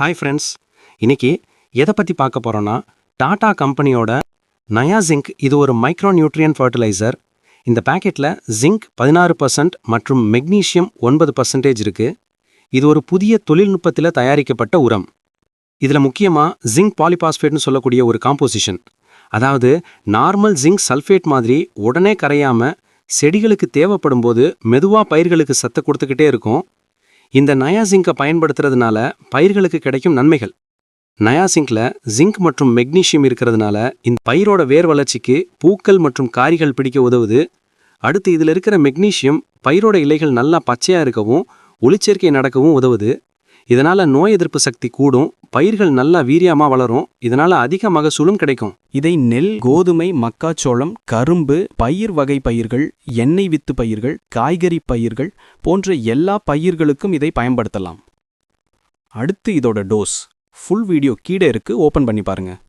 Hi friends இன்னைக்கு எதை பற்றி பார்க்க போகிறோன்னா டாடா கம்பெனியோட நயா ஜிங்க் இது ஒரு மைக்ரோ நியூட்ரியன் ஃபர்டிலைசர் இந்த பேக்கெட்டில் ஜிங்க் பதினாறு பர்சன்ட் மற்றும் மெக்னீசியம் ஒன்பது பர்சன்டேஜ் இருக்குது இது ஒரு புதிய தொழில்நுட்பத்தில் தயாரிக்கப்பட்ட உரம். இதில் முக்கியமாக ஜிங்க் பாலிபாஸ்பேட்னு சொல்லக்கூடிய ஒரு காம்போசிஷன் அதாவது நார்மல் ஜிங்க் சல்ஃபேட் மாதிரி உடனே கரையாமல் செடிகளுக்கு தேவைப்படும் போது மெதுவாக பயிர்களுக்கு சத்தை கொடுத்துக்கிட்டே இருக்கும். இந்த நயா ஜிங்கை பயன்படுத்துறதுனால பயிர்களுக்கு கிடைக்கும் நன்மைகள். நயா ஜிங்க்ல ஜிங்க் மற்றும் மெக்னீஷியம் இருக்கிறதுனால இந்த பயிரோட வேர் வளர்ச்சிக்கு பூக்கள் மற்றும் காரிகள் பிடிக்க உதவுது. அடுத்து இதில் இருக்கிற மெக்னீஷியம் பயிரோட இலைகள் நல்லா பச்சையாக இருக்கவும் ஒளிச்சேர்க்கை நடக்கவும் உதவுது. இதனால் நோய் எதிர்ப்பு சக்தி கூடும் பயிர்கள் நல்லா வீரியமாக வளரும் இதனால் அதிக மகசூலும் கிடைக்கும். இதை நெல் கோதுமை மக்காச்சோளம் கரும்பு பயிர் வகை பயிர்கள் எண்ணெய் வித்து பயிர்கள் காய்கறி பயிர்கள் போன்ற எல்லா பயிர்களுக்கும் இதை பயன்படுத்தலாம். அடுத்து இதோட டோஸ். ஃபுல் வீடியோ கீழே இருக்கு ஓப்பன் பண்ணி பாருங்கள்